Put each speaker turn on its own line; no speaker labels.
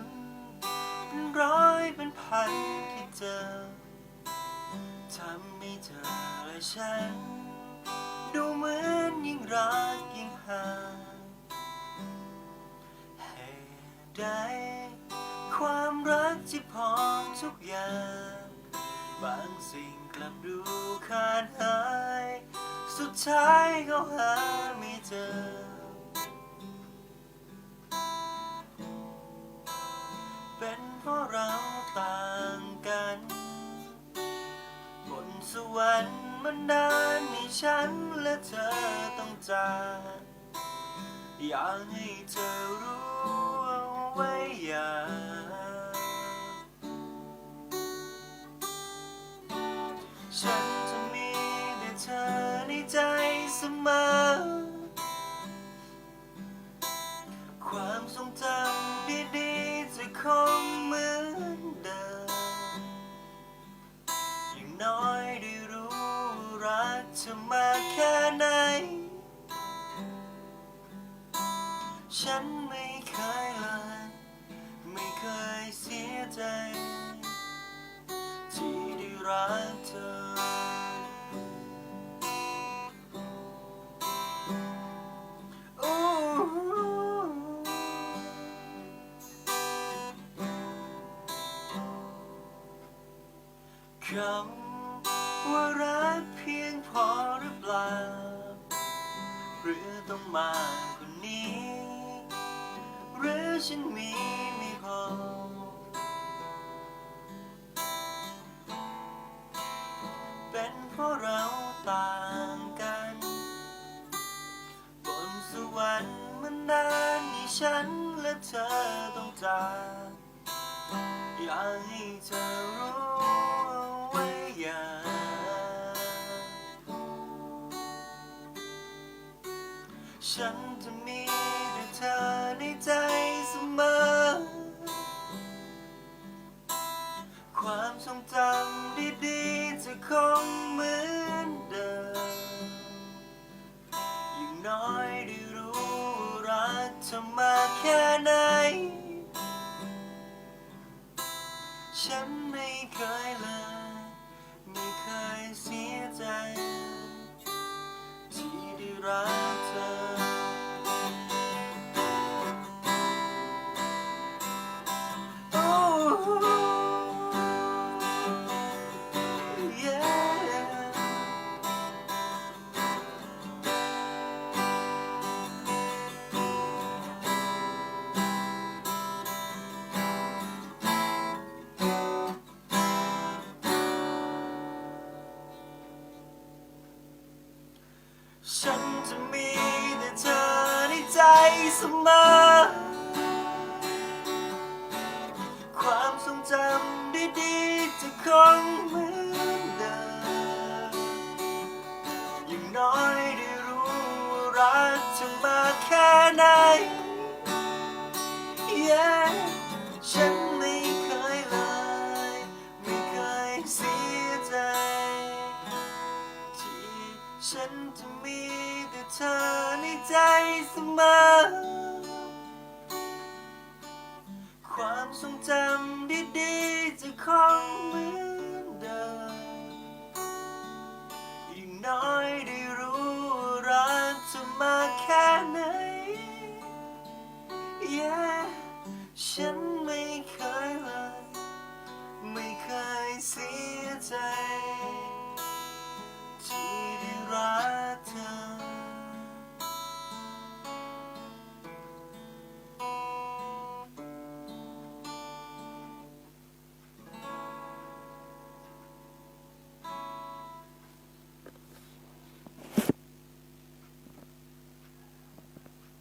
นเป็นร้อยเป็นพันที่เจอทำให้เธอและฉัน ดูเหมือนยิ่งรักยิ่งห่างเหตุใดความรักที่พร้อมทุกอย่างบางสิ่งกลับดูขาดหาย สุดท้ายก็หาไม่เจอ สวรรค์มันนานให้ฉันและเธอต้องจากอยากให้เธอรู้เอาไว้อย่าฉันจะมีแต่เธอในใจเสมอ ความทรงจำดีๆจะคงเหมือนเดิมอย่างน้อย ฉันไม่เคยเลยไม่เคยเสียใจ ที่ได้รักเธอโอ้คำว่ารักเพียงพอหรือเปล่า หรือต้องมากกว่านี้หรือ ฉันมีไม่พอ เป็นเพราะเราต่างกัน บนสวรรค์มันนานที่ฉันและเธอต้องจากอยากให้เธอรู้เอาไว้อย่าฉันจะมีแต่เธอในใจ ฉันไม่เคยเลยไม่เคยเสียใจ ที่ได้รักเธอ ฉันจะมีแต่เธอในใจเสมอ ความทรงจำดีๆจะคงเหมือนเดิม อย่างน้อยได้รู้ว่ารักเธอมาแค่ไหน yeah ฉันไม่เคยเลย ไม่เคยเสีย ฉันจะมีแต่เธอในใจเสมอ ความทรงจำดีๆ จะคงเหมือนเดิมยิ่งน้อยได้รู้